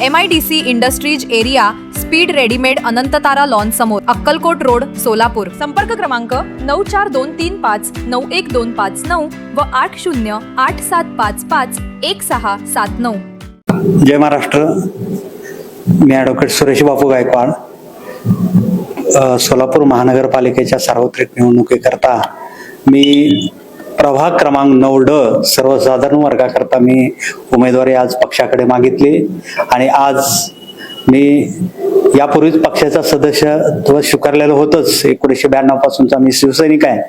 M I D C industries area speed readymade Anantatara lawn समोर Akkalkot road Solapur. संपर्क क्रमांक नऊ चार दोन तीन पाच नऊ एक दोन पाच नऊ व आठ शून्य आठ सात पाच पाच एक सहा सात नऊ. जय महाराष्ट्र. मी ॲडव्होकेट सुरेश बापू गायकवाड. सोलापूर महानगरपालिकेच्या सार्वत्रिक निवडणुकीकरता मी प्रभाग क्रमांक नऊ ड सर्वसाधारण वर्गाकरता मी उमेदवारी आज पक्षाकडे मागितली आणि आज मी यापूर्वीच पक्षाचा सदस्यत्व स्वीकारलेलं होतंच. एकोणीसशे ब्याण्णव पासूनचा मी शिवसैनिक आहे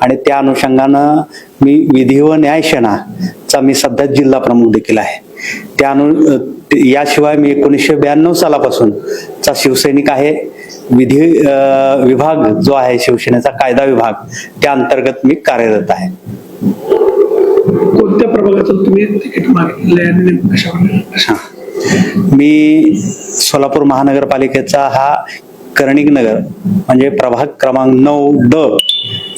आणि त्या अनुषंगानं मी विधी व न्याय सेनाचा मी सध्या जिल्हा प्रमुख देखील आहे. त्या अनु याशिवाय मी एकोणीसशे ब्याण्णव सालापासून चा शिवसैनिक आहे. विधी विभाग जो आहे शिवसेनेचा कायदा विभाग त्या अंतर्गत मी कार्यरत आहे. कोणत्या प्रभागातून तुम्ही तिकीट मागितले आणि मी सोलापूर महानगरपालिकेचा हा कर्णिक नगर म्हणजे प्रभाग क्रमांक नऊ ड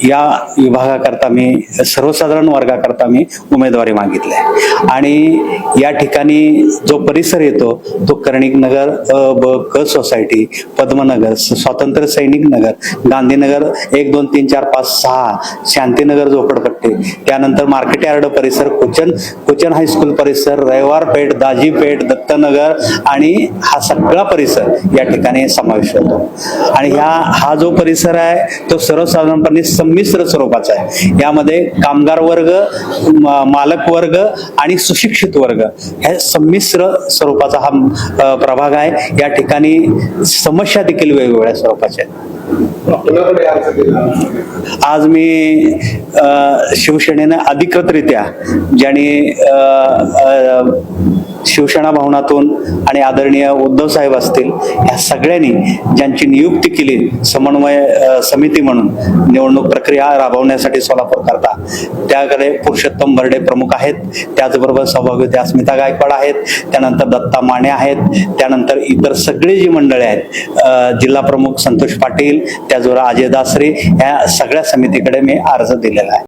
या विभागाकरता मी सर्वसाधारण वर्गाकरता मी उमेदवारी मागितली आहे. आणि या ठिकाणी जो परिसर येतो तो कर्णिक नगर अ ब क सोसायटी पद्मनगर स्वातंत्र्य सैनिक नगर गांधीनगर एक दोन तीन चार पाच सहा शांतीनगर झोपडपट्टी. त्यानंतर मार्केट यार्ड परिसर कोचन कोचन हायस्कूल परिसर रविवार पेठ दाजी पेठ दत्तनगर आणि हा सगळा परिसर या ठिकाणी समावेश होतो. आणि ह्या हा जो परिसर आहे तो सर्वसाधारणपणे संमिश्र स्वरूपाचा आहे. यामध्ये कामगार वर्ग मालक वर्ग आणि सुशिक्षित वर्ग हे संमिश्र स्वरूपाचा हा प्रभाग आहे. या ठिकाणी समस्या देखील वेगवेगळ्या स्वरूपाच्या आहेत. आज मी शिवसेनेनं अधिकृतरित्या ज्यांनी शिवसेना भवनातून आणि आदरणीय उद्धव साहेब असतील या सगळ्यांनी ज्यांची नियुक्ती केली समन्वय समिती म्हणून निवडणूक प्रक्रिया राबवण्यासाठी सोलापूर करता. त्याकडे पुरुषोत्तम बर्डे प्रमुख आहेत त्याचबरोबर सौभाग्यवती अस्मिता गायकवाड आहेत त्यानंतर दत्ता माने आहेत त्यानंतर इतर सगळी जी मंडळी आहेत जिल्हा प्रमुख संतोष पाटील त्याचबरोबर अजय दासरे या सगळ्या समितीकडे मी अर्ज दिलेला आहे.